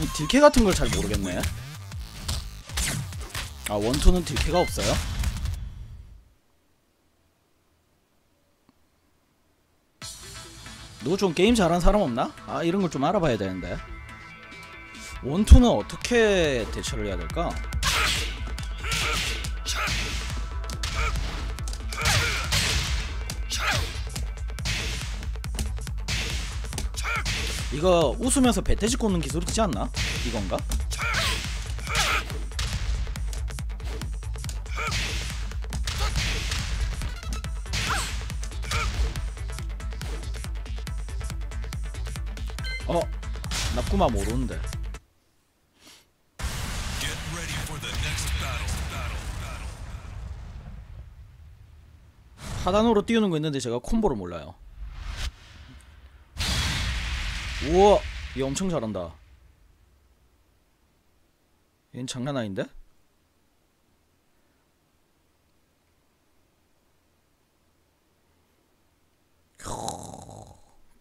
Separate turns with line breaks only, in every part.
이 딜캐 같은 걸 잘 모르겠네. 아 원투는 딜캐가 없어요? 누구 좀 게임 잘하는 사람 없나? 아 이런 걸 좀 알아봐야 되는데. 원투는 어떻게 대처를 해야 될까? 이거 웃으면서 배태지 꽂는 기술 있지 않나? 이건가? 어? 모르는데
battle. Battle. Battle.
하단으로 띄우는 거 있는데 제가 콤보를 몰라요 우와 얘 엄청 잘한다 얘는 장난 아닌데?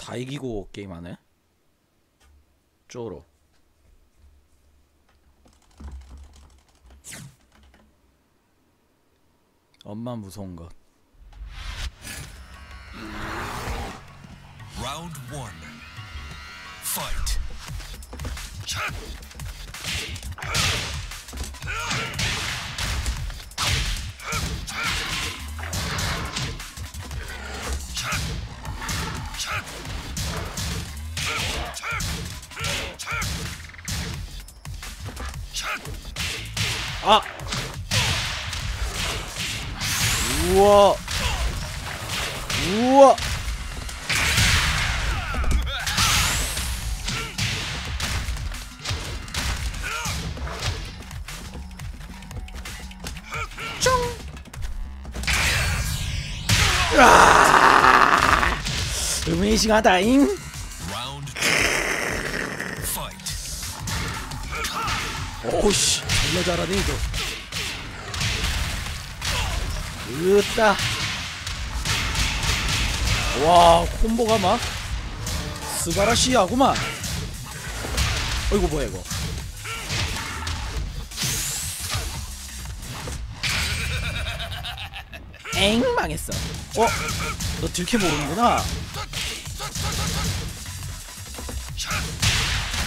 다 이기고 게임하네 쪼로 엄마 무서운 것
Round one. Fight.
아! 우와! 우와!
Two. Fight.
오우씨 존나 잘하네 이거 으따 와 콤보가 막 스바라시하구만 어이구 뭐야 이거 엥? 망했어. 어? 너 들켜 모르는구나.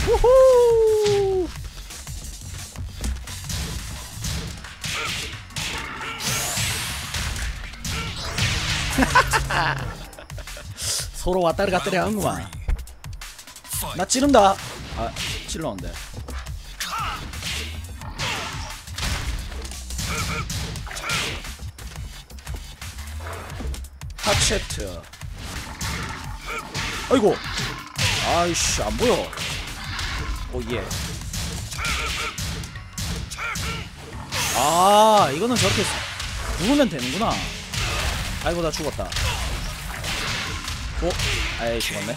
우후! 서로 왔다리 갔다리 하는구만. 나 찌른다. 아 찔렀는데 하체트 아이고 아이씨 안 보여 오예 아 이거는 저렇게 누르면 되는구나 아이고 나 죽었다 어? 아이 죽었네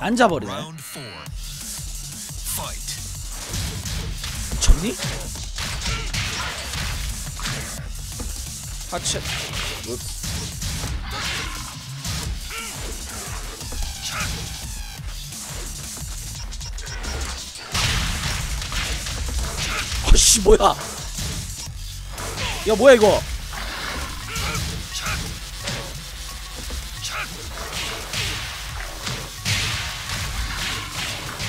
앉아버리네
Round four. Fight.
쳤니? 하체 뭐? 씨 뭐야. 야 뭐야 이거.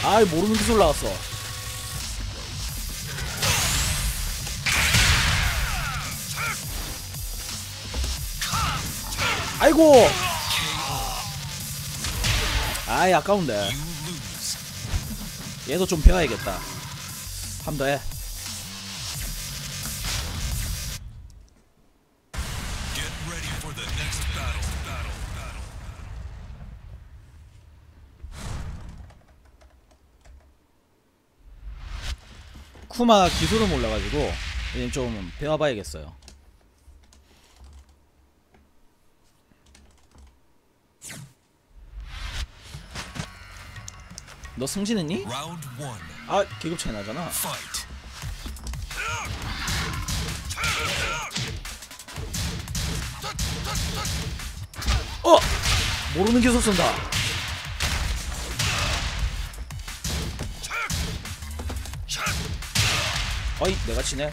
아이 모르는 기술 나왔어. 아이고. 아이 아까운데. 얘도 좀 배워야겠다. 한번더해 쿠마 기술을 몰라가지고 좀 배워봐야겠어요 너 승진했니? 아 계급 차이 나잖아. 어! 모르는 기술 쓴다 어이 내가 치네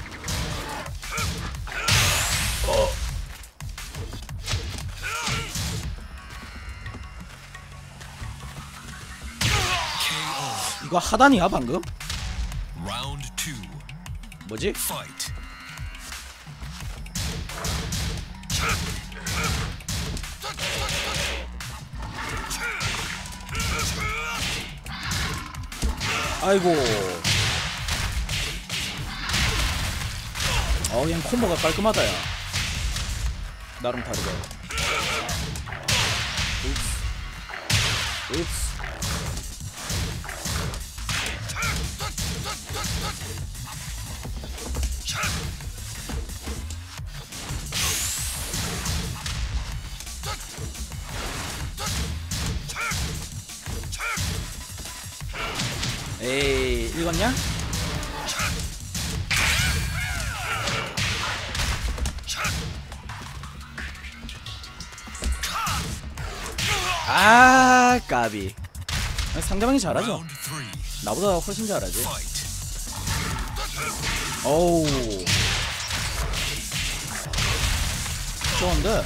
이거 하단이야 방금? 뭐지? 아이고 어 그냥 콤보가 깔끔하다 야. 나름 다르게 읍스. 읍스. 에이 읽었냐? 아 까비. 상대방이 잘하죠. 나보다 훨씬 잘하지. 어우. 좋은데?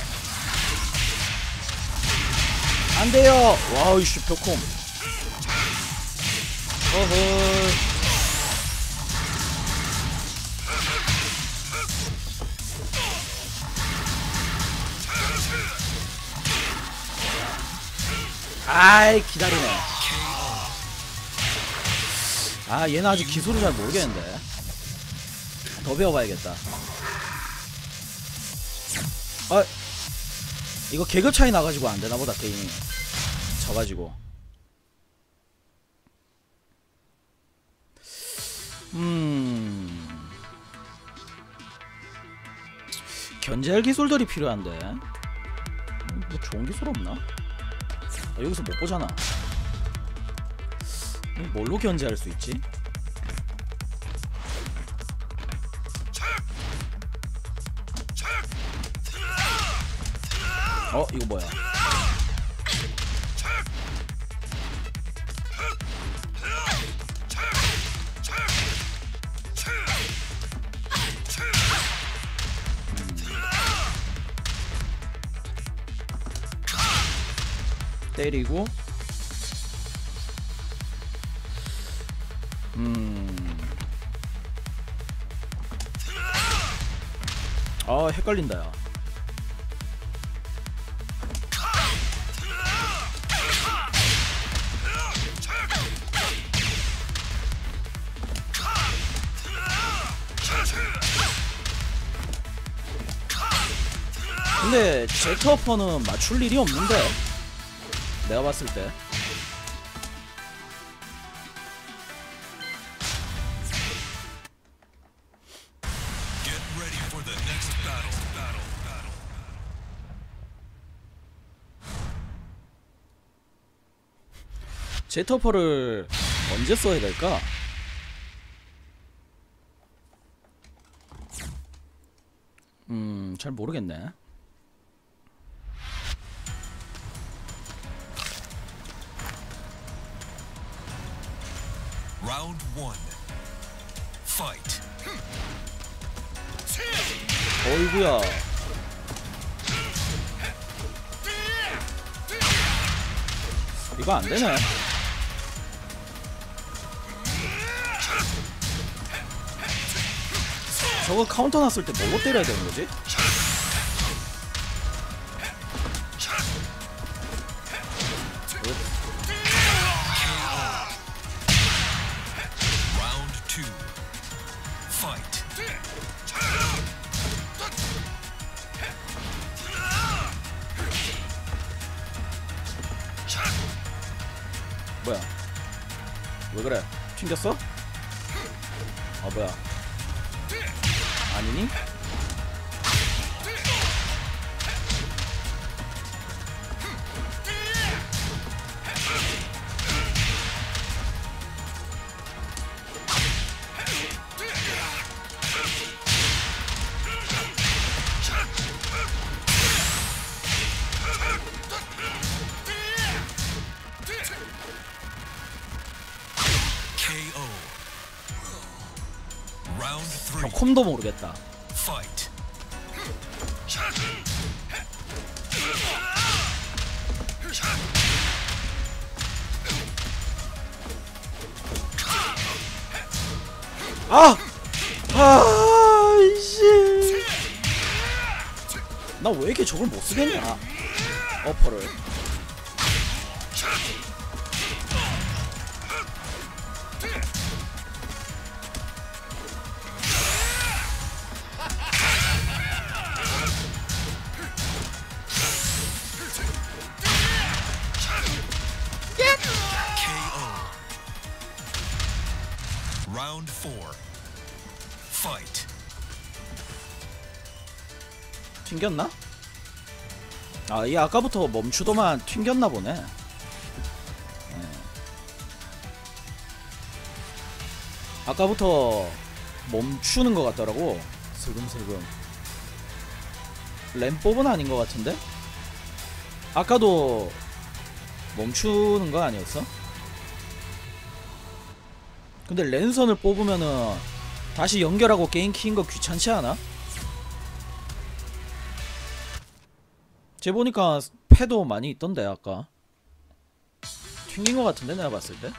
안돼요. 와우 이씨 벽홈 어허 아이 기다리네. 아 얘는 아직 기술을 잘 모르겠는데. 더 배워봐야겠다. 아 이거 계급 차이 나가지고 안되나 보다 게임이. 져가지고. 음. 견제할 기술들이 필요한데. 음, 뭐 좋은 기술 없나? 아, 여기서 못 보잖아 음, 뭘로 견제할 수 있지? 어 이거 뭐야 때리고. 음. 아 헷갈린다 야. 근데 제트어퍼는 맞출 일이 없는데 내가 봤을 때. 제트어퍼를 언제 써야 될까? 음, 잘 모르겠네. 어이구야. 이거 안 되네. 저거 카운터 났을 때 뭘로 때려야 되는 거지? 왜 그래? 튕겼어? 아 뭐야? 아니니? 모르겠다.
Fight.
아! 아, 이씨. 나 왜 이렇게 저걸 못 쓰겠냐? 어퍼를. 튕겼나? 아, 이 아까부터 멈추더만 튕겼나 보네. 네. 아까부터 멈추는 것 같더라고. 슬금슬금. 램법은 아닌 것 같은데? 아까도 멈추는 거 아니었어? 근데 랜선을 뽑으면은 다시 연결하고 게임 키는 거 귀찮지 않아? 쟤 보니까 패도 많이 있던데 아까. 튕긴 것 같은데 내가 봤을 때?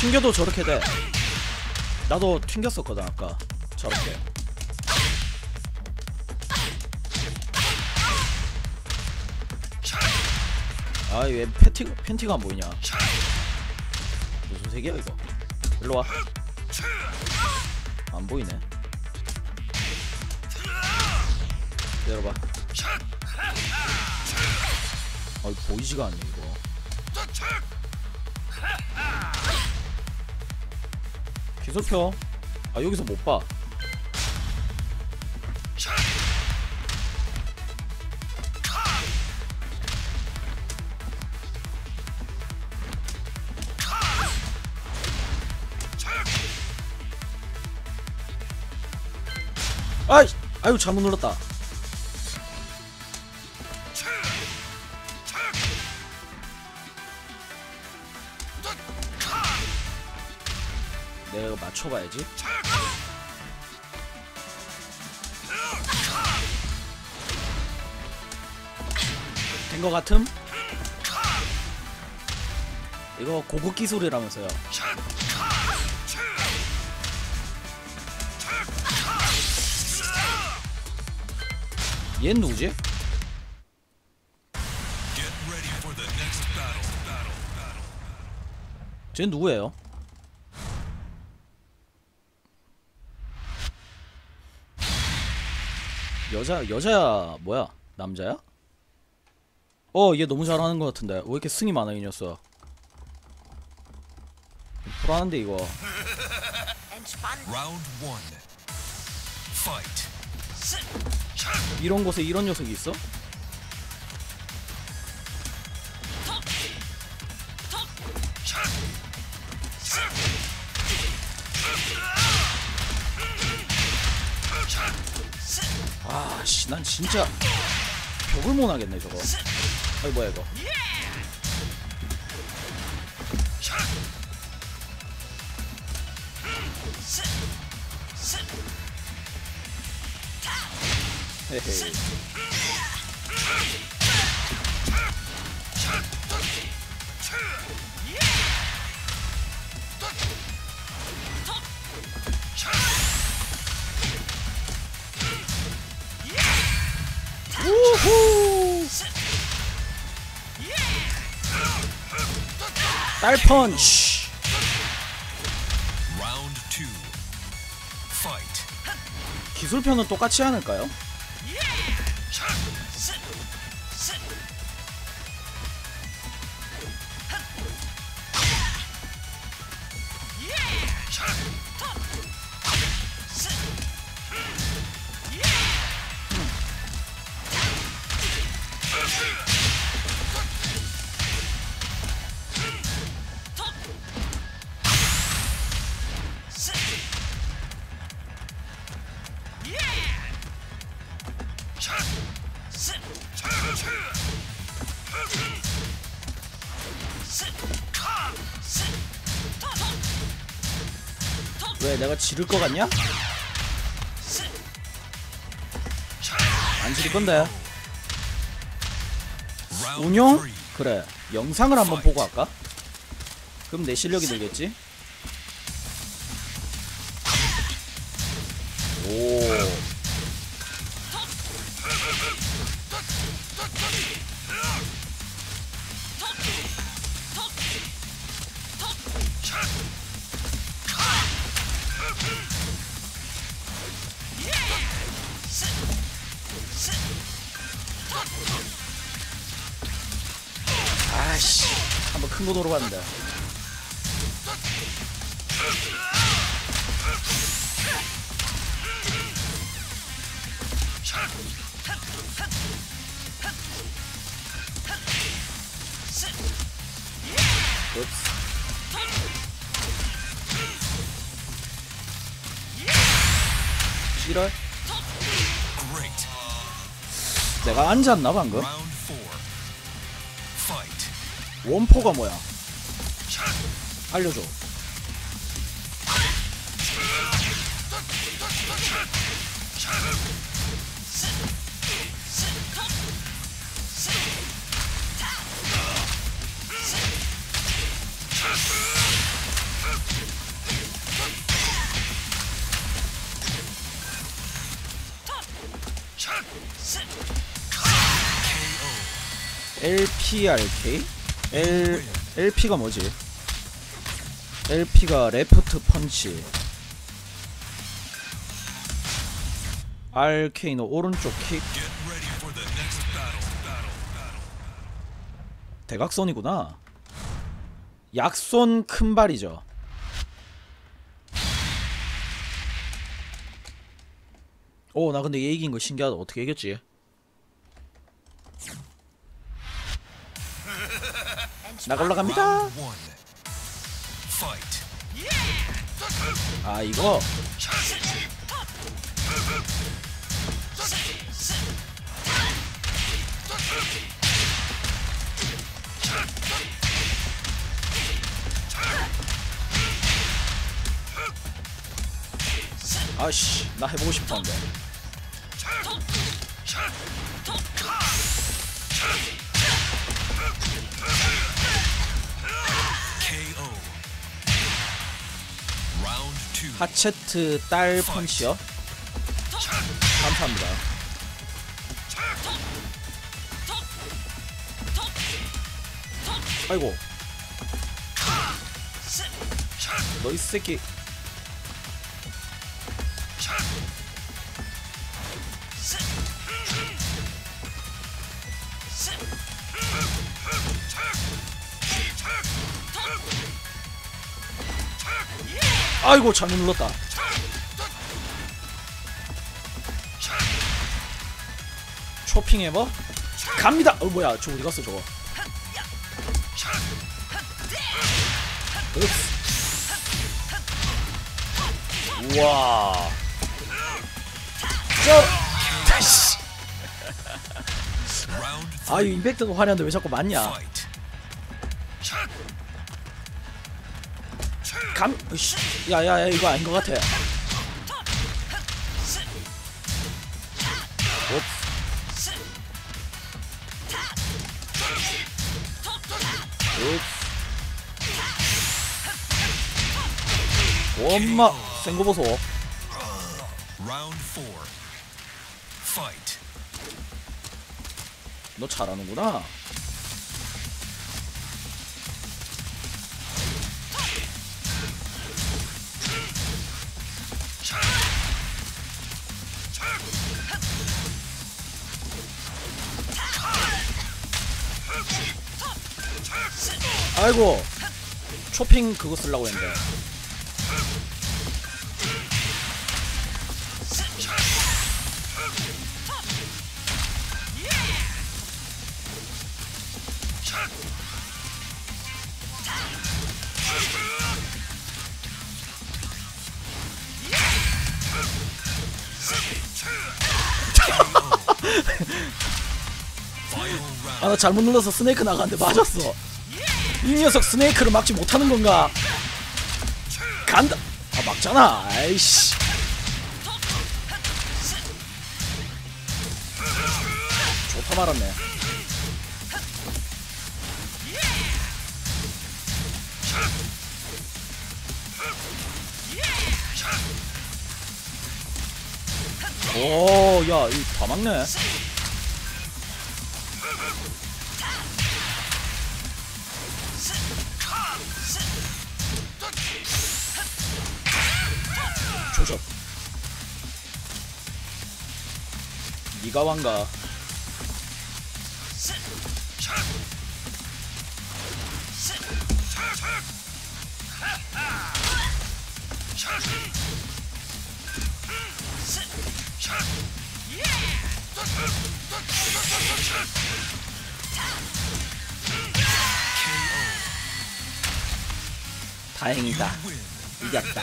튕겨도 저렇게 돼. 나도 튕겼었거든 아까. 저렇게 아이 왜 팬티, 팬티가 안 보이냐? 무슨 색이야 이거? 일로와. 안 보이네. 내려봐. 아 보이지가 않네 이거. 기술표 아 여기서 못봐 아이 아유 잘못 눌렀다. 내가 이거 맞춰봐야지. 된 거 같음? 이거 고급 기술이라면서요 얜 누구지? 쟤 누구예요? 여자 여자야 뭐야 남자야? 어 얘 너무 잘하는 것 같은데 왜 이렇게 승이 많아 이 녀석 불안한데 이거. 이런 곳에 이런 녀석이 있어? 아씨 난 진짜 벽을 못 하겠네 저거 아이 뭐야 이거 딸펀치
two. Fight.
기술편은 똑같이 않을까요? 왜 내가 지를 것 같냐? 안 지를 건데
three.
그래 영상을 한번 보고 할까? 그럼 내 실력이 늘겠지? 아씨 한번 큰거 싫어?
Great.
내가 앉았나 방금? 원포가 뭐야? 알려줘. LPRK? L LP가 뭐지? LP가 레프트 펀치. RK는 오른쪽 킥. 대각선이구나. 약손 큰 발이죠. 오, 나 근데 얘 이긴 거 신기하다. 어떻게 이겼지? 나가 올라갑니다. 아, 이거 아씨, 나 해보고 싶었는데.
KO. Round two.
하체트 딸 펀치요? 감사합니다. 아이고. 너 이 새끼. 아이고 잘못 눌렀다. 쇼핑 해봐. 갑니다. 어 뭐야? 저 어디 갔어 저거? 읍스. 우와. 저. 다시.
Round
아, 이 임팩트가 화려한데 왜 자꾸 맞냐? 감. 야야야 이거 아닌 것 같아. 옵스. 옵스. 엄마 센거 보소. 너 잘하는구나. 아이고. 쇼핑 그거 쓰려고 했는데 아 나 잘못 눌러서 스네이크 나갔는데 맞았어. 이 녀석 스네이크를 막지 못하는 건가? 간다. 아 막잖아. 아이씨. 좋다 말았네. 오야 이다 막네 조져 니가 왕가 다행이다. 이겼다.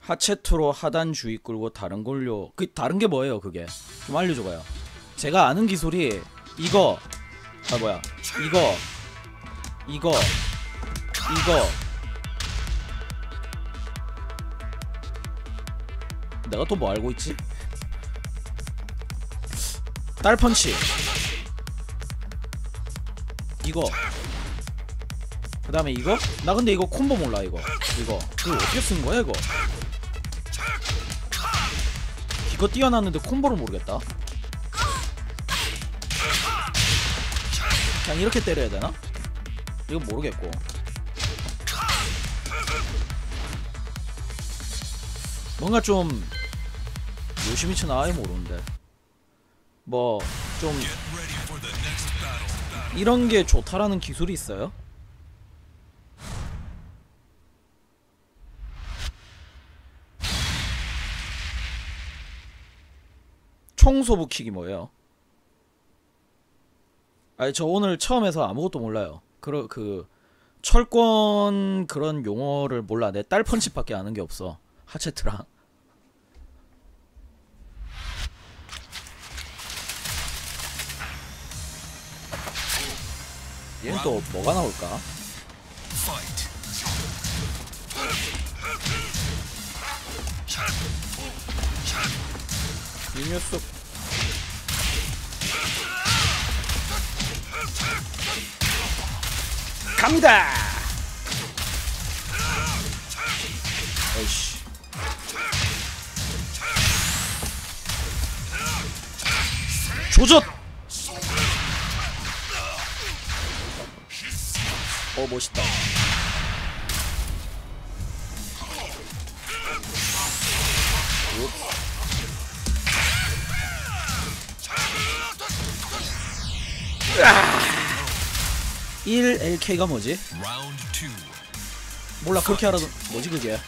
하체투로 하단 주의 끌고 다른 걸로 그 다른 게 뭐예요 그게? 좀 알려줘봐요. 제가 아는 기술이 이거. 아 뭐야. 이거. 이거. 이거 내가 또 뭐 알고 있지? 딸펀치. 이거. 그 다음에 이거? 나 근데 이거 콤보 몰라 이거. 이거. 이거 어떻게 쓴 거야 이거? 이거 뛰어났는데 콤보를 모르겠다. 그냥 이렇게 때려야 되나? 이거 모르겠고. 뭔가 좀 요시미츠나 아예 모르는데 뭐 좀. 이런 게 좋다라는 기술이 있어요? 청소부 킥이 뭐예요? 아니 저 오늘 처음 해서 아무것도 몰라요. 그러 그 철권 그런 용어를 몰라. 내 딸 펀치밖에 아는 게 없어. 하체트랑. 얘는 또 뭐가 나올까? 이 녀석. 갑니다! 어이씨. 조졌 어 멋있다 오. 1 LK가 뭐지? 몰라 그렇게 알아도 뭐지 그게?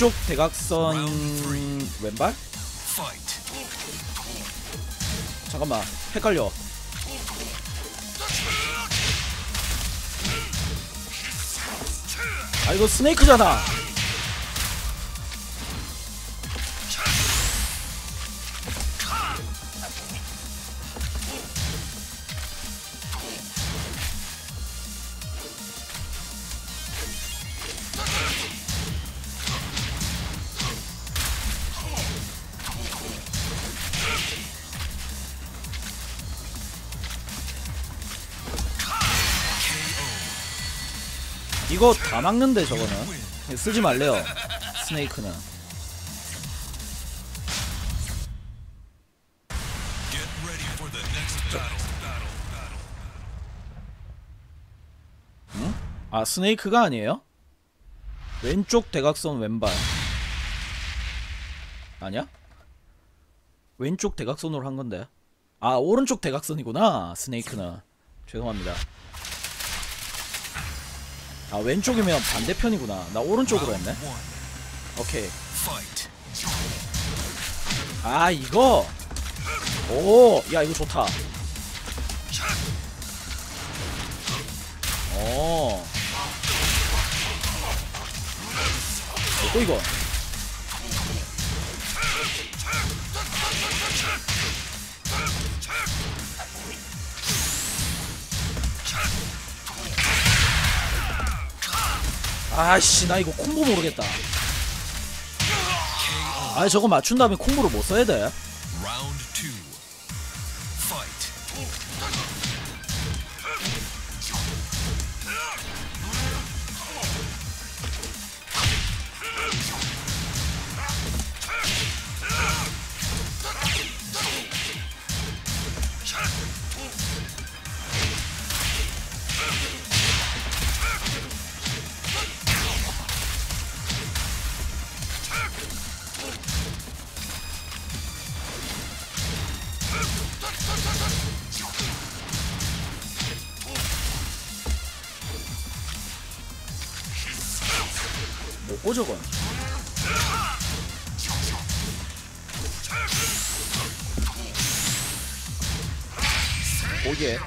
왼쪽 대각선 왼발? 잠깐만 헷갈려. 아 이거 스네이크잖아 이거 다 막는데 저거는 쓰지 말래요 스네이크는. 아 스네이크가 아니에요? 왼쪽 대각선 왼발 아니야? 왼쪽 대각선으로 한 건데 아 오른쪽 대각선이구나 스네이크는 죄송합니다 아 왼쪽이면 반대편이구나 나 오른쪽으로 했네. 오케이. 아 이거 오 야 이거 좋다 어. 또 이거 아씨 나 이거 콤보 모르겠다. 아 저거 맞춘 다음에 콤보를 못 써야 돼 뭐고 저건. 오예.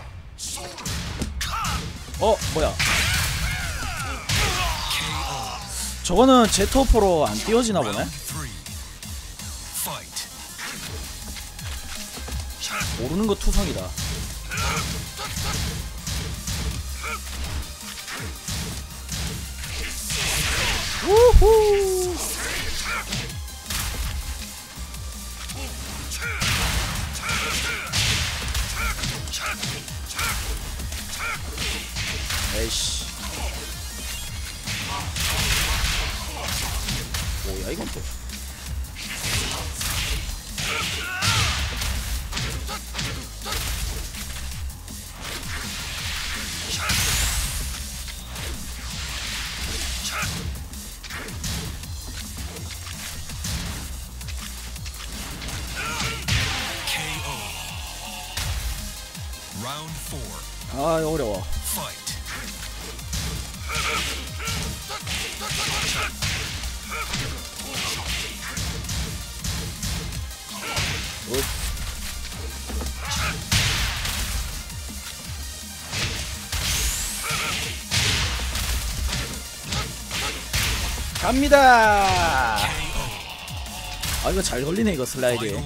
어 뭐야? 저거는 제트오퍼로 안 띄워지나 보네. 모르는 거 투성이다 우후. 에이씨. 뭐야 이건 또 갑니다. 아 이거 잘 걸리네 이거 슬라이드.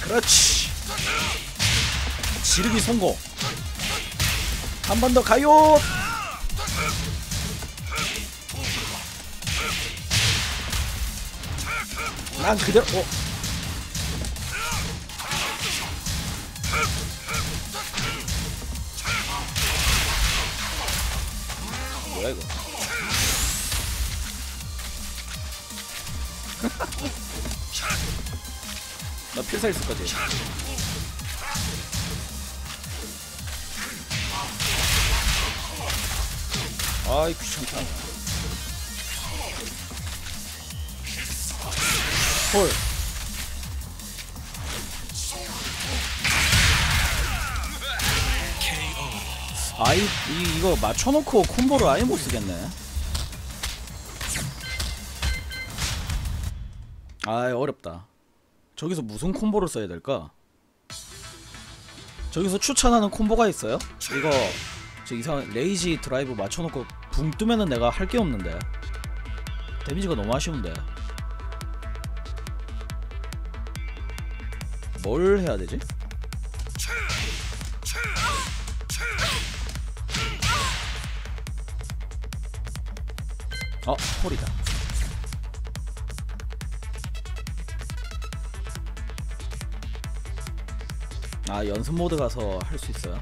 그렇지. 지르기 성공. 한 번 더 가요. 난 그대로. 어. 뭐야 이거? 나 필살 있을 거지. 아이 귀찮다. 헐. 아이 이, 이거 맞춰놓고 콤보를 아예 못 쓰겠네. 아이 어렵다. 저기서 무슨 콤보를 써야 될까? 저기서 추천하는 콤보가 있어요? 이거 저 이상 레이지 드라이브 맞춰놓고 붕 뜨면은 내가 할 게 없는데 데미지가 너무 아쉬운데 뭘 해야 되지? 어 홀이다. 아 연습 모드 가서 할 수 있어요